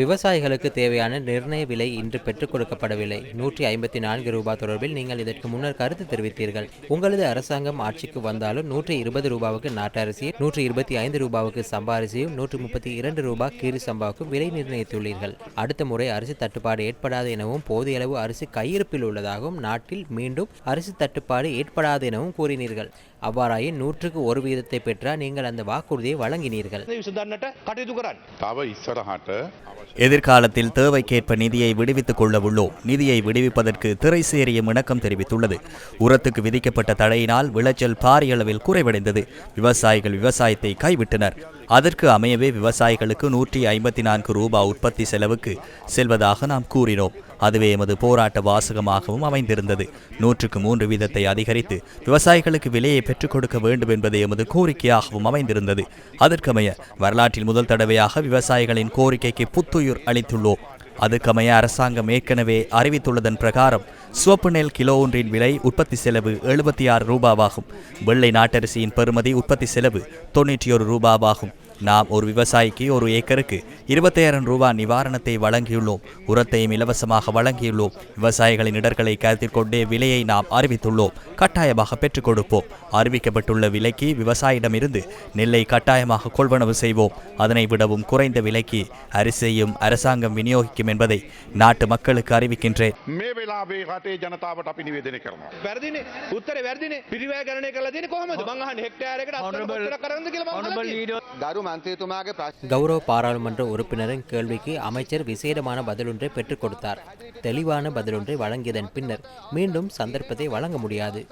விவசாயிகளுக்கு தேவையான நிர்ணய விலை இன்று பெற்றுக் கொடுக்கப்படவில்லை. நூற்றி ஐம்பத்தி நான்கு ரூபாய் தொடர்பில் நீங்கள் இதற்கு முன்னர் கருத்து தெரிவித்தீர்கள். உங்களது அரசாங்கம் ஆட்சிக்கு வந்தாலும் நூற்றி இருபது ரூபாவுக்கு நாட்டரிசியும் நூற்றி இருபத்தி ஐந்து ரூபாவுக்கு சம்பா அரிசியும் நூற்றி முப்பத்தி இரண்டு ரூபாய் கீரி சம்பாவுக்கும் விலை நிர்ணயித்துள்ளீர்கள். அடுத்த முறை அரிசி தட்டுப்பாடு ஏற்படாது எனவும் போதிய அளவு அரிசி கையிருப்பில் உள்ளதாகவும் நாட்டில் மீண்டும் அரிசி தட்டுப்பாடு ஏற்படாது எனவும் கூறினீர்கள். அவ்வாறாயின் நூற்றுக்கு ஒரு வீதத்தை பெற்ற நீங்கள் அந்த வாக்குறுதியை வழங்கினீர்கள். எதிர்காலத்தில் தேவைக்கேற்ப நிதியை விடுவித்துக் கொள்ள உள்ளோம் நிதியை விடுவிப்பதற்கு திரை சேரிய இணக்கம் தெரிவித்துள்ளது. உரத்துக்கு விதிக்கப்பட்ட தடையினால் விளைச்சல் பாரியளவில் குறைவடைந்தது. விவசாயிகள் விவசாயத்தை கைவிட்டனர். அதற்கு அமையவே விவசாயிகளுக்கு நூற்றி ஐம்பத்தி நான்கு ரூபாய் உற்பத்தி செலவுக்கு செல்வதாக நாம் கூறினோம். அதுவே எமது போராட்ட வாசகமாகவும் அமைந்திருந்தது. நூற்றுக்கு மூன்று வீதத்தை அதிகரித்து விவசாயிகளுக்கு விலையை பெற்றுக் கொடுக்க வேண்டும் என்பது எமது கோரிக்கையாகவும் அமைந்திருந்தது. அதற்கமைய வரலாற்றில் முதல் தடவையாக விவசாயிகளின் கோரிக்கைக்கு புத்துயிர் அளித்துள்ளோம். அதுக்கமைய அரசாங்கம் ஏற்கனவே அறிவித்துள்ளதன் பிரகாரம் சிவப்பு நெல் கிலோ ஒன்றின் விலை உற்பத்தி செலவு எழுபத்தி ஆறு ரூபாவாகும். வெள்ளை நாட்டரிசியின் பெறுமதி உற்பத்தி செலவு தொண்ணூற்றி ஒரு ரூபாவாகும். நாம் ஒரு விவசாயிக்கு ஒரு ஏக்கருக்கு இருபத்தாயிரம் ரூபாய் நிவாரணத்தை வழங்கியுள்ளோம். உரத்தையும் இலவசமாக வழங்கியுள்ளோம். விவசாயிகளின் இடர்களை கருத்தில் கொண்டே விலையை நாம் அறிவித்துள்ளோம். கட்டாயமாக பெற்றுக் கொடுப்போம். அறிவிக்கப்பட்டுள்ள விலைக்கு விவசாயிடமிருந்து நெல்லை கட்டாயமாக கொள்வனவு செய்வோம். அதனை விடவும் குறைந்த விலைக்கு அரிசியையும் அரசாங்கம் விநியோகிக்கும் என்பதை நாட்டு மக்களுக்கு அறிவிக்கின்றேன். கௌரவ பாராளுமன்ற உறுப்பினரின் கேள்விக்கு அமைச்சர் விசேடமான பதிலொன்றை பெற்றுக் கொடுத்தார். தெளிவான பதிலொன்றை வழங்கியதன் பின்னர் மீண்டும் சந்தர்ப்பத்தை வழங்க முடியாது.